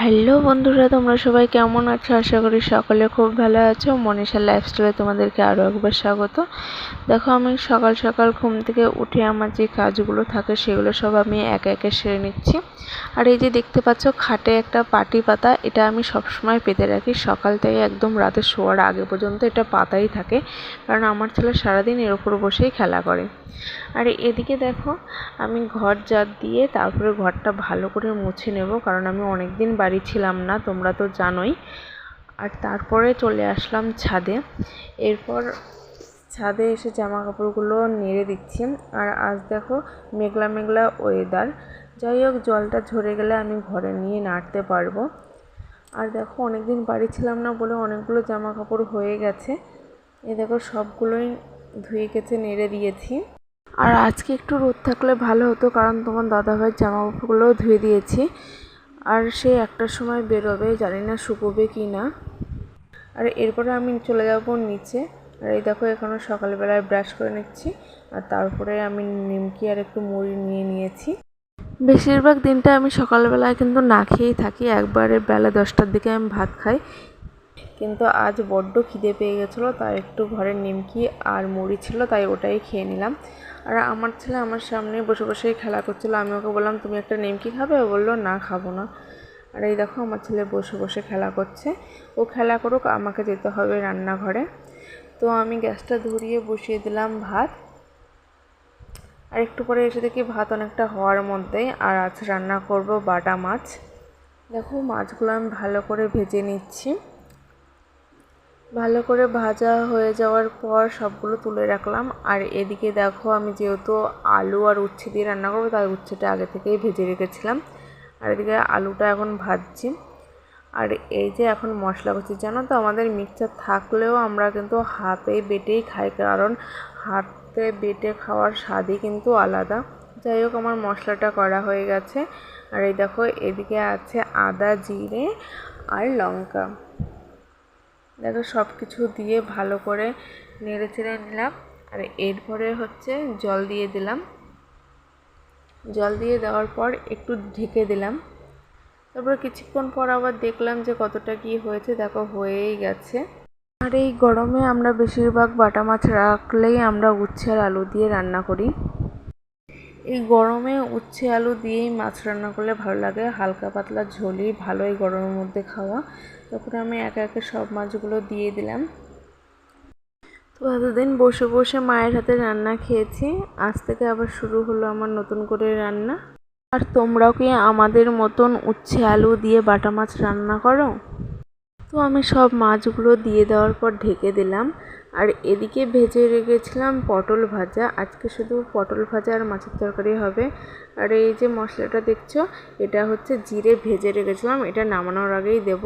Hello বন্ধুরা, তোমরা সবাই কেমন আছো? আশা করি সকলে খুব ভালো আছো। মনীষার লাইফস্টাইলে তোমাদেরকে আরও একবার স্বাগত। দেখো, আমি সকাল সকাল ঘুম থেকে উঠে আমার যে কাজগুলো থাকে সেগুলো সব আমি একে একে সেরে নিচ্ছি। আর এই যে দেখতে পাচ্ছ, খাটে একটা পাটি পাতা, এটা আমি সবসময় পেতে রাখি। সকাল থেকে একদম রাতে শোয়ার আগে পর্যন্ত এটা পাতাই থাকে, কারণ আমার ছেলে সারাদিন এর ওপর বসেই খেলা করে। আর এদিকে দেখো, আমি ঘর জাত দিয়ে তারপরে ঘরটা ভালো করে মুছে নেব, কারণ আমি অনেক দিন বাড়ি ছিলাম না, তোমরা তো জানোই। আর তারপরে চলে আসলাম ছাদে। এরপর ছাদে এসে জামা কাপড়গুলো নেড়ে দিচ্ছি। আর আজ দেখো মেঘলা মেঘলা ওয়েদার যাই হোক, জলটা ঝরে গেলে আমি ঘরে নিয়ে নাড়তে পারব। আর দেখো অনেক দিন বাড়ি ছিলাম না বলে অনেকগুলো জামা কাপড় হয়ে গেছে। এ দেখো সবগুলোই ধুয়ে কেচে নেড়ে দিয়েছি। আর আজকে একটু রোদ থাকলে ভালো হতো, কারণ তোমার দাদাভাইয়ের জামা কাপড়গুলোও ধুয়ে দিয়েছি। আর সে একটার সময় বেরোবে, জানি না শুকোবে কি না। আর এরপরে আমি চলে যাব নিচে। আর এই দেখো এখনও সকালবেলায় ব্রাশ করে নিচ্ছি। আর তারপরে আমি নিমকি আর একটু মুড়ি নিয়ে নিয়েছি। বেশিরভাগ দিনটা আমি সকালবেলায় কিন্তু না খেয়েই থাকি। একবারে বেলা দশটার দিকে আমি ভাত খাই। কিন্তু আজ বড্ড খিদে পেয়ে গেছিল তাই একটু ঘরের নিমকি আর মুড়ি ছিল, তাই ওটাই খেয়ে নিলাম। আর আমার ছেলে আমার সামনে বসে বসেই খেলা করছিল, আমি ওকে বললাম, তুমি একটা নিমকি খাবে? ও বলল, না, খাব না। আর এই দেখো আমার ছেলে বসে বসে খেলা করছে। ও খেলা করুক, আমাকে যেতে হবে রান্নাঘরে। তো আমি গ্যাসটা ধরিয়ে বসিয়ে দিলাম ভাত। আর একটু পরে এসে দেখি ভাত অনেকটা হওয়ার মধ্যেই, আর আজ রান্না করব বাটা মাছ। দেখো মাছগুলো আমি ভালো করে ভেজে নিচ্ছি। ভালো করে ভাজা হয়ে যাওয়ার পর সবগুলো তুলে রাখলাম। আর এদিকে দেখো আমি যেহেতু আলু আর উচ্ছে দিয়ে রান্না করব, তাই উচ্ছেটা আগে থেকেই ভেজে রেখেছিলাম। আর এদিকে আলুটা এখন ভাজছি। আর এই যে এখন মশলা করছি জানো তো আমাদের মিক্সচার থাকলেও আমরা কিন্তু হাতে বেটেই খাই, কারণ হাতে বেটে খাওয়ার স্বাদই কিন্তু আলাদা। যাই হোক, আমার মশলাটা করা হয়ে গেছে। আর এই দেখো, এদিকে আছে আদা, জিরে আর লঙ্কা। দেখো সব কিছু দিয়ে ভালো করে নেড়ে চেড়ে নিলাম। আর এরপরে হচ্ছে জল দিয়ে দিলাম। জল দিয়ে দেওয়ার পর একটু ঢেকে দিলাম। তারপর কিছুক্ষণ পর আবার দেখলাম যে কতটা কি হয়েছে, দেখো হয়েই গেছে। আর এই গরমে আমরা বেশিরভাগ বাটা মাছ রাখলেই আমরা উচ্ছে আর আলু দিয়ে রান্না করি। এই গরমে উচ্ছে আলু দিয়েই মাছ রান্না করলে ভালো লাগে। হালকা পাতলা ঝোলই এই গরমের মধ্যে খাওয়া। তখন আমি একে একে সব মাছগুলো দিয়ে দিলাম। তো এতদিন বসে বসে মায়ের হাতে রান্না খেয়েছি। আজ থেকে আবার শুরু হলো আমার নতুন করে রান্না। আর তোমরাও কি আমাদের মতন উচ্ছে আলু দিয়ে বাটা মাছ রান্না করো? তো আমি সব মাছগুলো দিয়ে দেওয়ার পর ঢেকে দিলাম। আর এদিকে ভেজে রেখেছিলাম পটল ভাজা। আজকে শুধু পটল ভাজা আর মাছের তরকারি হবে। আর এই যে মশলাটা দেখছ, এটা হচ্ছে জিরে ভেজে রেখেছিলাম। এটা নামানোর আগেই দেব।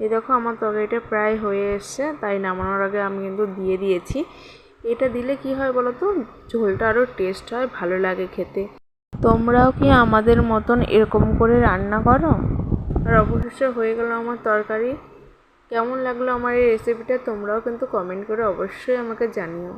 এই দেখো আমার তরকারিটা প্রায় হয়ে এসছে, তাই নামানোর আগে আমি কিন্তু দিয়ে দিয়েছি। এটা দিলে কি হয় বলো তো? ঝোলটা আরও টেস্ট হয়, ভালো লাগে খেতে। তোমরাও কি আমাদের মতন এরকম করে রান্না করো? আর অবশেষে হয়ে গেল আমার তরকারি। কেমন লাগল আমার এই রেসিপিটা তোমরাও কিন্তু কমেন্ট করে অবশ্যই আমাকে জানিও।